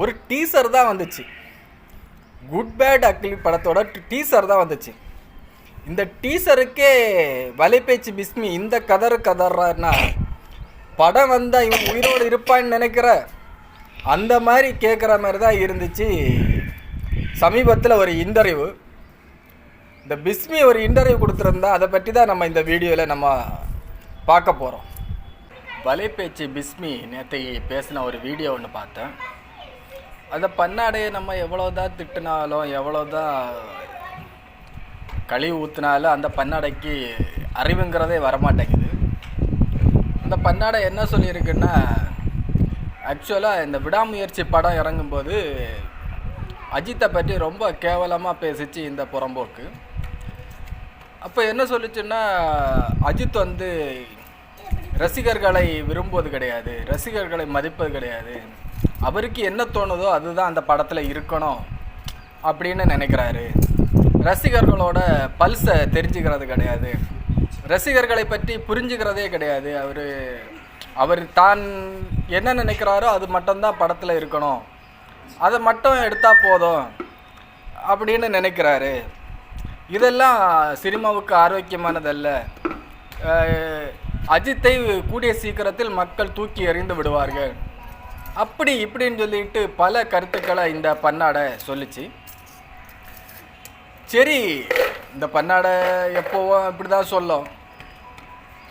ஒரு டீசர் தான் வந்துச்சு. குட் பேட் அக்லி படத்தோட டீசர் தான் வந்துச்சு. இந்த டீசருக்கே வலைபேச்சு பிஸ்மி இந்த கதறு கதறான்னா படம் வந்தால் இவன் உயிரோடு இருப்பான்னு நினைக்கிற அந்த மாதிரி கேட்குற மாதிரி தான் இருந்துச்சு. சமீபத்தில் ஒரு இன்டர்வியூ இந்த பிஸ்மி ஒரு இன்டர்வியூ கொடுத்துருந்தா அதை பற்றி தான் நம்ம இந்த வீடியோவில் நம்ம பார்க்க போகிறோம் வலைபேச்சு பிஸ்மி நேற்று பேசின ஒரு வீடியோ ஒன்று பார்த்தேன். அந்த பன்னாடையை நம்ம எவ்வளோதான் திட்டினாலும் எவ்வளோதான் கழிவு ஊற்றினாலும் அந்த பன்னாடைக்கு அறிவுங்கிறதே வரமாட்டேங்குது. அந்த பன்னாடை என்ன சொல்லியிருக்குன்னா ஆக்சுவலாக இந்த விடாமுயற்சி படம் இறங்கும்போது அஜித்தை பற்றி ரொம்ப கேவலமாக பேசிச்சு இந்த புறம்போக்கு. அப்போ என்ன சொல்லுச்சுன்னா அஜித் வந்து ரசிகர்களை விரும்புவது கிடையாது ரசிகர்களை மதிப்பது கிடையாது. அவருக்கு என்ன தோணுதோ அதுதான் அந்த படத்தில் இருக்கணும் அப்படின்னு நினைக்கிறாரு. ரசிகர்களோட பல்ஸை தெரிஞ்சுக்கிறது கிடையாது. ரசிகர்களை பற்றி புரிஞ்சுக்கிறதே கிடையாது. அவர் அவர் தான் என்ன நினைக்கிறாரோ அது மட்டும்தான் படத்தில் இருக்கணும். அதை மட்டும் எடுத்தால் போதும் அப்படின்னு நினைக்கிறாரு. இதெல்லாம் சினிமாவுக்கு ஆரோக்கியமானதல்ல. அஜித்தை கூடிய சீக்கிரத்தில் மக்கள் தூக்கி எறிந்து விடுவார்கள். அப்படி இப்படின்னு சொல்லிட்டு பல கருத்துக்களை இந்த பன்னாடை சொல்லிச்சு. சரி இந்த பன்னாடை எப்போவும் இப்படி தான் சொல்லும்.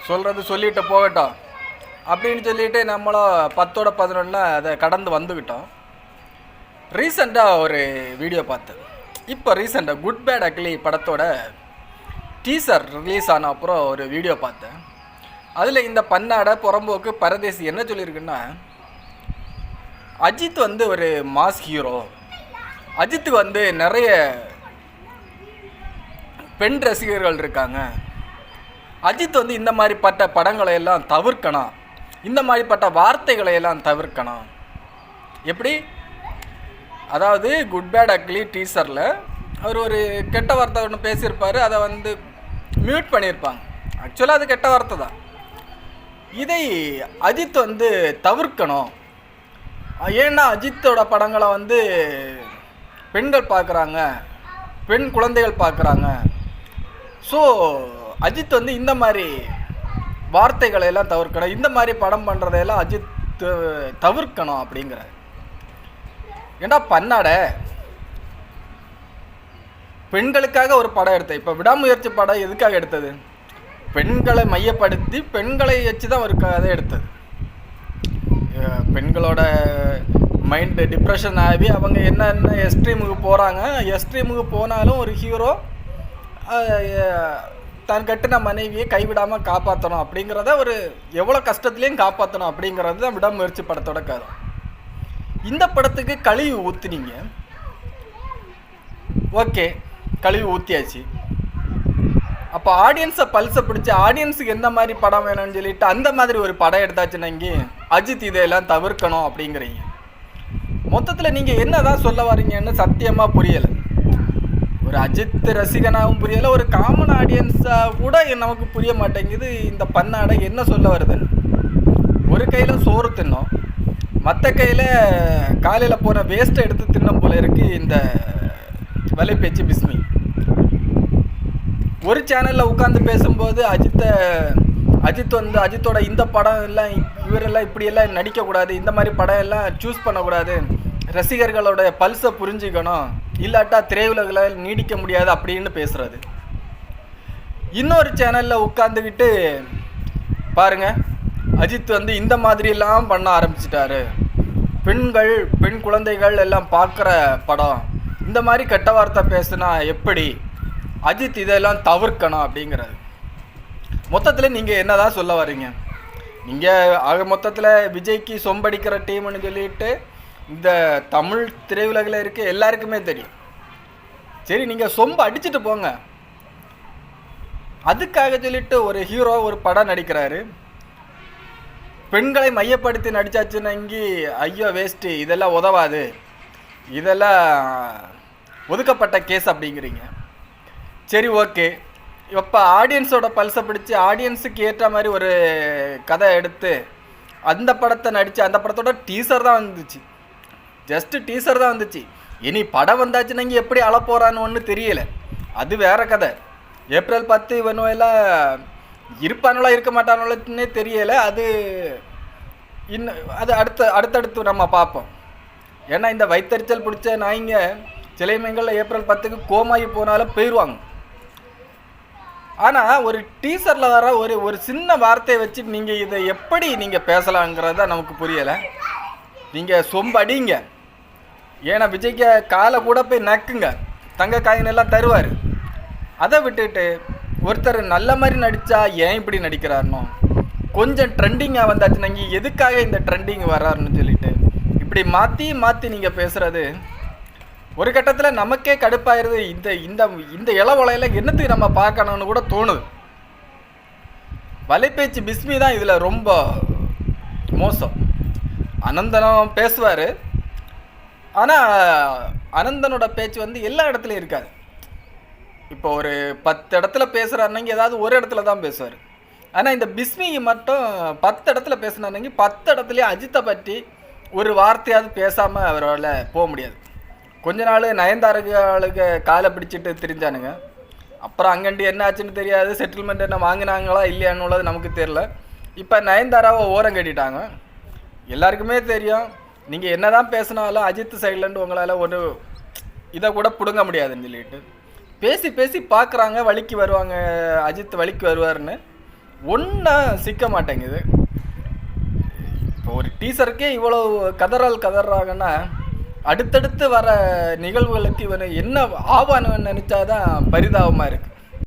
சொல்கிறது சொல்லிட்டு போகட்டும். அப்படின்னு சொல்லிட்டு நம்மளும் பத்தோட பதினொன்றில் அதை கடந்து வந்துக்கிட்டோம் ரீசெண்டாக ஒரு வீடியோ பார்த்தேன். இப்போ ரீசெண்டாக குட் பேட் அக்லி படத்தோட டீசர் ரிலீஸ் ஆன அப்புறம் ஒரு வீடியோ பார்த்தேன். அதில் இந்த பன்னாடை புறம்போக்கு பரதேசி என்ன சொல்லியிருக்குன்னா அஜித் வந்து ஒரு மாஸ் ஹீரோ அஜித்துக்கு வந்து நிறைய பெண் ரசிகர்கள் இருக்காங்க. அஜித் வந்து இந்த மாதிரிப்பட்ட படங்களை எல்லாம் தவிர்க்கணும். இந்த மாதிரிப்பட்ட வார்த்தைகளை எல்லாம் தவிர்க்கணும். எப்படி? அதாவது குட் பேட் அக்லி டீசரில் அவர் ஒரு கெட்ட வார்த்தை ஒன்று பேசியிருப்பார். அதை வந்து மியூட் பண்ணியிருப்பாங்க. ஆக்சுவலாக அது கெட்ட வார்த்தை தான். இதை அஜித் வந்து தவிர்க்கணும். ஏன்னா அஜித்தோட படங்களை வந்து பெண்கள் பார்க்குறாங்க பெண் குழந்தைகள் பார்க்குறாங்க. ஸோ அஜித் வந்து இந்த மாதிரி வார்த்தைகளை எல்லாம் தவிர்க்கணும். இந்த மாதிரி படம் பண்ணுறதையெல்லாம் அஜித் தவிர்க்கணும் அப்படிங்கிற. ஏண்டா பண்ணாட? பெண்களுக்காக ஒரு படம் எடுத்த இப்போ விடாமுயற்சி படம் எதுக்காக எடுத்தது? பெண்களை மையப்படுத்தி பெண்களை வச்சு தான் ஒரு கதை எடுத்தது. பெண்களோட மைண்டு டிப்ரெஷன் ஆகி அவங்க என்னென்ன எஸ்ட்ரீமுக்கு போகிறாங்க எஸ்ட்ரீமுக்கு போனாலும் ஒரு ஹீரோ தான் கட்டின மனைவியை கைவிடாமல் காப்பாற்றணும் அப்படிங்கிறத ஒரு எவ்வளோ கஷ்டத்துலேயும் காப்பாற்றணும் அப்படிங்கிறது தான் விடாமுயற்சி படத்தோட கதை. இந்த படத்துக்கு கழிவு ஊற்றுனீங்க ஓகே கழுவி ஊற்றியாச்சு அப்போ ஆடியன்ஸை பல்ஸை பிடிச்சி ஆடியன்ஸுக்கு எந்த மாதிரி படம் வேணும்னு சொல்லிட்டு அந்த மாதிரி ஒரு படம் எடுத்தாச்சுன்னா இங்கே அஜித் இதையெல்லாம் தவிர்க்கணும் அப்படிங்கிறீங்க. மொத்தத்தில் நீங்கள் என்னதான் சொல்ல வரீங்கன்னு சத்தியமாக புரியலை. ஒரு அஜித் ரசிகனாகவும் புரியலை ஒரு காமன் ஆடியன்ஸாக கூட நமக்கு புரிய மாட்டேங்குது. இந்த பன்னாடை என்ன சொல்ல வருதுன்னு ஒரு கையில் சோறு தின்னோம் மற்ற கையில் காலையில் போன வேஸ்ட்டை எடுத்து தின்னும் போல இருக்கு இந்த வலைபேச்சு பிஸ்மி ஒரு சேனலில் உட்காந்து பேசும்போது அஜித்தை அஜித் வந்து அஜித்தோட இந்த படம் எல்லாம் இவரெல்லாம் இப்படியெல்லாம் நடிக்கக்கூடாது இந்த மாதிரி படம் எல்லாம் சூஸ் பண்ணக்கூடாது. ரசிகர்களோட பல்ஸை புரிஞ்சுக்கணும். இல்லாட்டா திரையுலகில் நீடிக்க முடியாது அப்படின்னு பேசுகிறது இன்னொரு சேனலில் உட்காந்துக்கிட்டு பாருங்க அஜித் வந்து இந்த மாதிரிலாம் பண்ண ஆரம்பிச்சிட்டாரு. பெண்கள் பெண் குழந்தைகள் எல்லாம் பார்க்குற படம். இந்த மாதிரி கெட்ட வார்த்தை பேசுனா எப்படி? அஜித் இதெல்லாம் தவிர்க்கணும் அப்படிங்கிறது மொத்தத்தில் நீங்கள் என்னதான் சொல்ல வர்றீங்க? நீங்கள் ஆக மொத்தத்தில் விஜய்க்கு சொம்படிக்கிற டீம்னு சொல்லிட்டு இந்த தமிழ் திரையுலகில் இருக்க எல்லாருக்குமே தெரியும். சரி நீங்கள் சொம்பு அடிச்சுட்டு போங்க. அதுக்காக சொல்லிட்டு ஒரு ஹீரோ ஒரு படம் நடிக்கிறாரு. பெண்களை மையப்படுத்தி நடித்தாச்சுன்னு இங்கே ஐயோ வேஸ்ட்டு இதெல்லாம் உதவாது. இதெல்லாம் ஒதுக்கப்பட்ட கேஸ் அப்படிங்கிறீங்க. சரி ஓகே. இப்போ ஆடியன்ஸோட பல்ஸை பிடிச்சி ஆடியன்ஸுக்கு ஏற்ற மாதிரி ஒரு கதை எடுத்து அந்த படத்தை நடித்து அந்த படத்தோட டீசர் தான் வந்துச்சு. ஜஸ்ட் டீசர் தான் வந்துச்சு. இனி படம் வந்தாச்சுன்னா இங்கே எப்படி அழ ஒன்று தெரியல. அது வேற கதை. ஏப்ரல் பத்து இவனும் எல்லாம் இருப்பானுங்களா இருக்க மாட்டானுங்களே தெரியலை. அது இன்னும் அது அடுத்த அடுத்தடுத்து நம்ம பார்ப்போம். ஏன்னா இந்த வைத்தறிச்சல் பிடிச்ச நாய்ங்க சில ஏப்ரல் பத்துக்கு கோமாயி போனாலும் போயிடுவாங்க ஆனால் ஒரு டீசரில் வர ஒரு ஒரு சின்ன வார்த்தையை வச்சு நீங்கள் இதை எப்படி நீங்கள் பேசலாங்கிறத நமக்கு புரியலை. நீங்கள் சொம்படிங்க. ஏன்னா விஜய்க்கு காலை கூட போய் நக்குங்க. தங்க காயின் எல்லாம் தருவார். அதை விட்டுட்டு ஒருத்தர் நல்ல மாதிரி நடித்தா ஏன் இப்படி நடிக்கிறாருனோ? கொஞ்சம் ட்ரெண்டிங்காக வந்தாச்சு நீங்கள் எதுக்காக இந்த ட்ரெண்டிங் வர்றாருன்னு சொல்லிட்டு இப்படி மாற்றி மாற்றி நீங்கள் பேசுகிறது ஒரு கட்டத்தில் நமக்கே கடுப்பாயிருது. இந்த இந்த இந்த இளவலையில் என்னத்துக்கு நம்ம பார்க்கணும்னு கூட தோணுது. வலைப்பேச்சு பிஸ்மி தான் இதில் ரொம்ப மோசம். அனந்தனம் பேசுவார். ஆனால் அனந்தனோட பேச்சு வந்து எல்லா இடத்துலையும் இருக்காது. இப்போ ஒரு பத்து இடத்துல பேசுகிறாருனங்க ஏதாவது ஒரு இடத்துல தான் பேசுவார். ஆனால் இந்த பிஸ்மி மட்டும் பத்து இடத்துல பேசுனாருங்க பத்து இடத்துலையும் அஜித்தை பற்றி ஒரு வார்த்தையாவது பேசாமல் அவரால் போக முடியாது. கொஞ்ச நாள் நயன்தாரர்களுக்கு காலை பிடிச்சிட்டு திரிஞ்சானுங்க. அப்புறம் அங்கண்டி என்ன ஆச்சுன்னு தெரியாது செட்டில்மெண்ட் என்ன வாங்கினாங்களா இல்லையானுள்ளது நமக்கு தெரில இப்போ நயன்தாராவை ஓரம் கட்டிட்டாங்க. எல்லாருக்குமே தெரியும் நீங்கள் என்ன தான் பேசினாலும் அஜித் சைட்லேருந்து உங்களால் ஒரு இதை கூட பிடுங்க முடியாதுன்னு சொல்லிட்டு. பேசி பேசி பார்க்குறாங்க வழிக்கு வருவாங்க அஜித் வழிக்கு வருவார்னு ஒன்றும் சிக்க மாட்டேங்குது. இப்போ ஒரு டீசருக்கே இவ்வளோ கதறல் கதறாங்கன்னா அடுத்தடுத்து வர நிகழ்வுகளுக்கு இவன் என்ன ஆவான்னு நினச்சாதான் பரிதாபமாக இருக்குது